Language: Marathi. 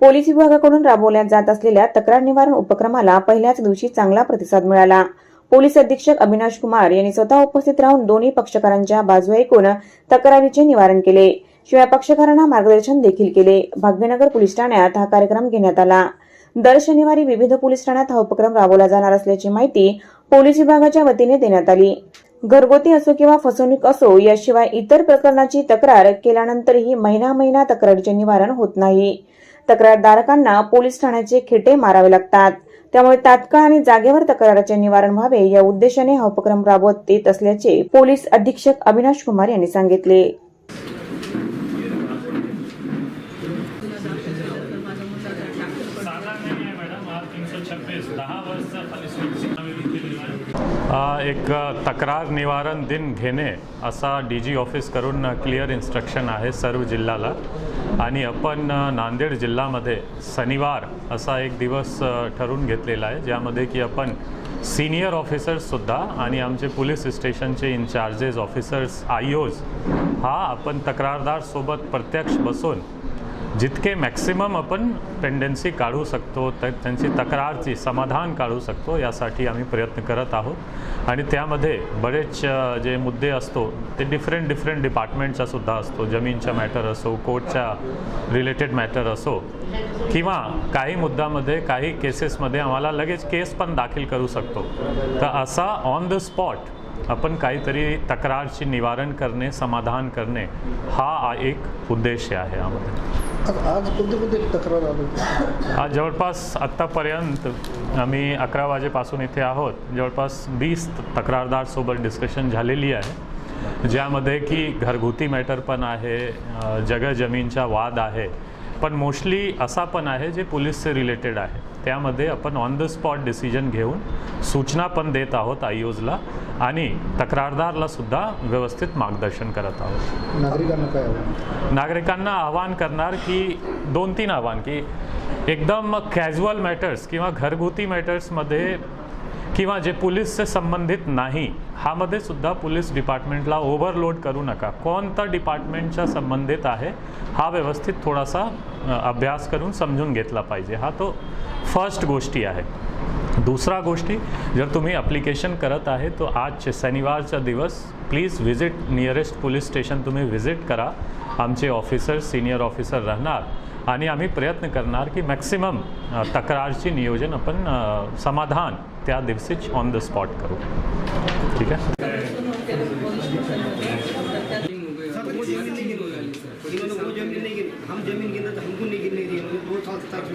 पोलीस विभागाकडून राबवल्या जात असलेल्या तक्रार निवारण उपक्रमाला पहिल्याच दिवशी चांगला प्रतिसाद मिळाला. पोलीस अधीक्षक अविनाश कुमार यांनी स्वतः उपस्थित राहून दोन्ही पक्षकारांच्या बाजू ऐकून तक्रारीचे निवारण केले. शिवाय पक्षकारांना मार्गदर्शन देखील केले. भाग्यनगर पोलीस ठाण्यात हा कार्यक्रम घेण्यात आला. दर शनिवारी विविध पोलीस ठाण्यात हा उपक्रम राबवला जाणार असल्याची माहिती पोलीस विभागाच्या वतीने देण्यात आली. घरगुती असो किंवा फसवणूक असो याशिवाय इतर प्रकरणाची तक्रार केल्यानंतरही महिना महिना तक्रारीचे निवारण होत नाही. तक्रारदारकांना पोलीस ठाण्याचे खेटे मारावे लागतात. त्यामुळे तात्काळ आणि जागेवर तक्राराचे निवारण व्हावे या उद्देशाने हा उपक्रम राबवत येत असल्याचे पोलीस अधीक्षक अविनाश कुमार यांनी सांगितले. दहा वर्ष एक तक्रार निवारण दिन घेणे असा डी जी ऑफिसकडून क्लिअर इन्स्ट्रक्शन आहे सर्व जिल्ह्याला. आणि आपण नांदेड जिल्ह्यामध्ये शनिवार असा एक दिवस ठरवून घेतलेला आहे ज्यामध्ये की आपण सिनियर ऑफिसर्ससुद्धा आणि आमचे पोलीस स्टेशनचे इन्चार्जेस ऑफिसर्स आय ओज हा आपण तक्रारदारसोबत प्रत्यक्ष बसून जितके मॅक्सिमम आपण पेंडन्सी काढू शकतो तर त्यांची तक्रारची समाधान काढू शकतो यासाठी आम्ही प्रयत्न करत आहोत. आणि त्यामध्ये बरेच जे मुद्दे असतो ते डिफरंट डिफरंट डिपार्टमेंटचा सुद्धा असतो. जमीनचा मॅटर असो कोर्टच्या रिलेटेड मॅटर असो किंवा काही मुद्द्यामध्ये काही केसेसमध्ये आम्हाला लगेच केस पण दाखल करू शकतो. तर असा ऑन द स्पॉट आपण काहीतरी तक्रारची निवारण करणे समाधान करणे हा एक उद्देश आहे यामध्ये आज कोणते कोणते तक्रार आज जवळपास आत्तापर्यंत आम्ही अकरा वाजेपासून इथे आहोत. जवळपास वीस तक्रारदारसोबत डिस्कशन झालेली आहे. ज्यामध्ये की घरगुती मॅटर पण आहे अ, जगह जमीनचा वाद आहे. पण मोस्टली असा पण आहे जे पोलीसचे रिलेटेड आहे. त्यामध्ये आपण ऑन द स्पॉट डिसिजन घेऊन सूचना पण देत आहोत आयोजला आणि तक्रारदारला सुद्धा व्यवस्थित मार्गदर्शन करत आहोत. नागरिकांना काय नागरिकांना आवाहन करणार की दोन तीन आव्हान की एकदम कॅज्युअल मॅटर्स किंवा घरगुती मॅटर्समध्ये किंवा जे पोलीसचे संबंधित नाही हामध्ये सुद्धा पोलीस डिपार्टमेंटला ओव्हरलोड करू नका. कोणता डिपार्टमेंटच्या संबंधित आहे हा व्यवस्थित थोडासा अभ्यास करून समजून घेतला पाहिजे. हा तो फर्स्ट गोष्टी आहे. दुसरा गोष्टी जर तुम्ही ॲप्लिकेशन करत आहे तो आज शनिवारचा दिवस please visit nearest police station तुम्ही व्हिजिट करा. आमचे ऑफिसर सिनियर ऑफिसर राहणार. आणि आम्ही प्रयत्न करणार की मॅक्सिमम तक्रारची नियोजन आपण समाधान त्या दिवशीच ऑन द स्पॉट करू. ठीक आहे? मेहनत वो हमको नहीं दी दो साल तक